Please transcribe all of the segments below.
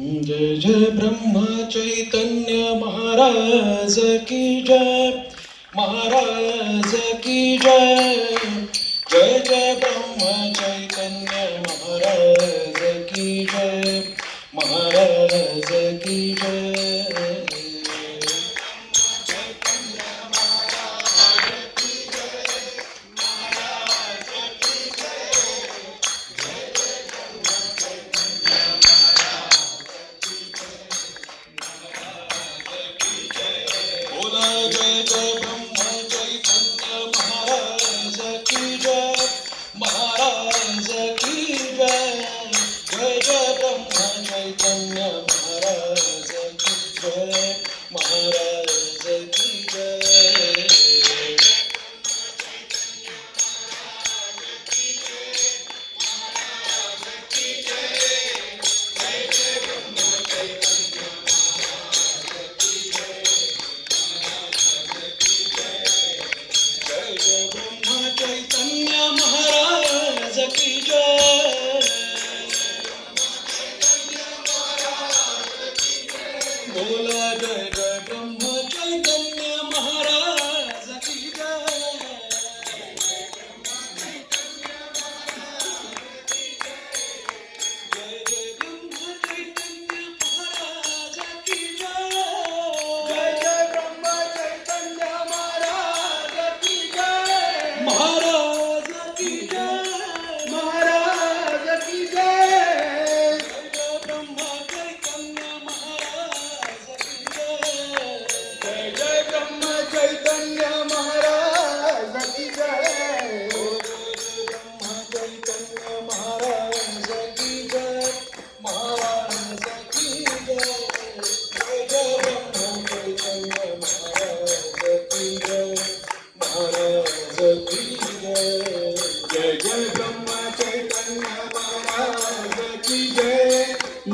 जय जय ब्रह्म चैतन्य महाराज की जय। महाराज की जय। जय जय ब्रह्म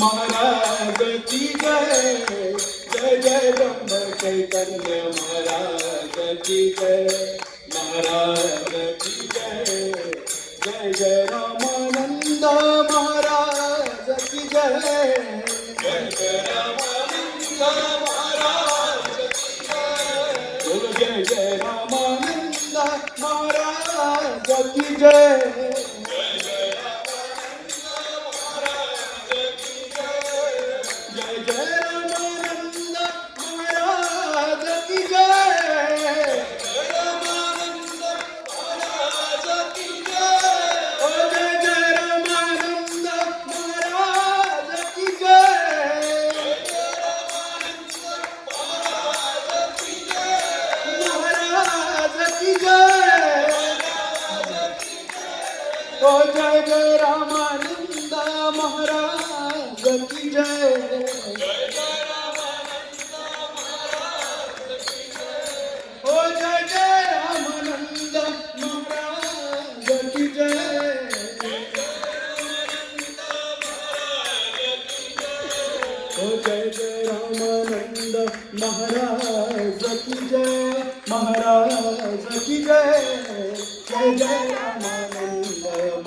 महाराज की जय जय जय ब्रह्म चैतन्य महाराज की जय महाराज की जय जय जय रामानंद महाराज की जय जय जय रामानंद महाराज की जय जय जय रामानंद महाराज की जय। ओ जय जय रामानंद महाराज की जय ओ जय जय रामानंद महाराज की जय ओ जय जय रामानंद महाराज की जय महाराज की जय जय जय रामानंद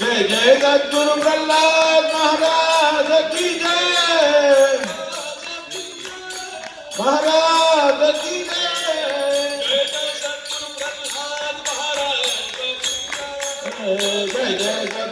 जय जय गद्गुरु प्रल्हाद महाराज की जय। महाराज की जय। जय जय।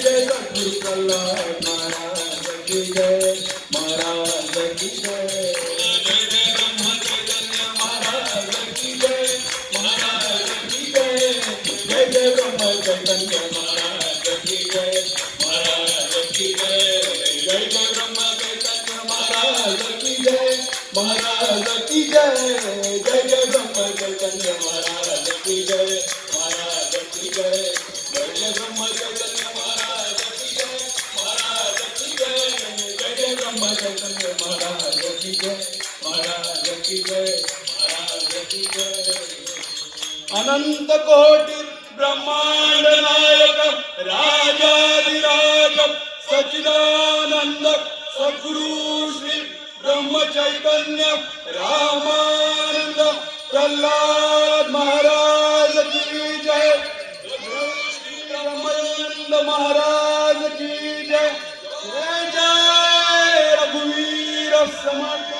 जय जय महाराज की जय महाराज की जय महाराज की जय महाराज की जय जय जय ब्रह्म चैतन्य महाराज की जय महाराज की जय जय जय ब्रह्म चैतन्य महाराज की जय महाराज की जय जय जय ब्रह्म चैतन्य महाराज की जय महाराज की जय चैतन्य महाराज की जय महाराज की जय महाराज की जय अनंत कोटि ब्रह्मांड नायक राजाधिराज सचिदानंद सद्गुरु श्री ब्रह्म चैतन्य रामानंद प्रल्हाद महाराज की जय। श्री ब्रह्मानंद महाराज की जय। जय जय रघुवीर समर्थ